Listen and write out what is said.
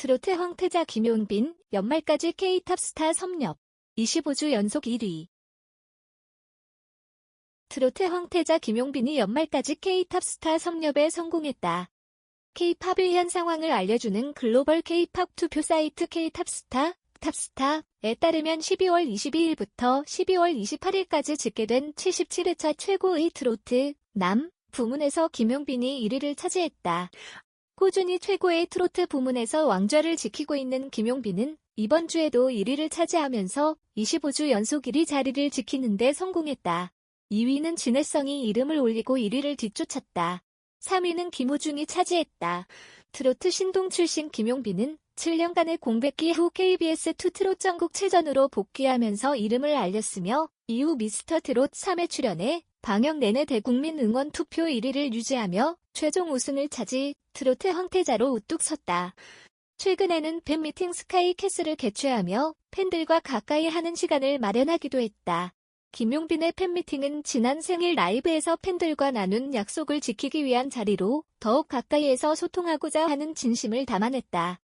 트로트 황태자 김용빈, 연말까지 K탑스타 섭렵. 25주 연속 1위. 트로트 황태자 김용빈이 연말까지 K탑스타 섭렵에 성공했다. K-팝의 현 상황을 알려주는 글로벌 K-팝 투표 사이트 K-탑스타, 탑스타에 따르면 12월 22일부터 12월 28일까지 집계된 77회차 최고의 트로트, 남, 부문에서 김용빈이 1위를 차지했다. 꾸준히 최고의 트로트 부문에서 왕좌를 지키고 있는 김용빈은 이번 주에도 1위를 차지하면서 25주 연속 1위 자리를 지키는 데 성공했다. 2위는 진해성이 이름을 올리고 1위를 뒤쫓았다. 3위는 김우중이 차지했다. 트로트 신동 출신 김용빈은 7년간의 공백기 후 KBS2 트롯 전국 체전으로 복귀하면서 이름을 알렸으며 이후 미스터 트롯 3회 출연해 방역 내내 대국민 응원 투표 1위를 유지하며 최종 우승을 차지 트로트 황태자로 우뚝 섰다. 최근에는 팬미팅 스카이 캐슬을 개최하며 팬들과 가까이 하는 시간을 마련하기도 했다. 김용빈의 팬미팅은 지난 생일 라이브에서 팬들과 나눈 약속을 지키기 위한 자리로 더욱 가까이에서 소통하고자 하는 진심을 담아냈다.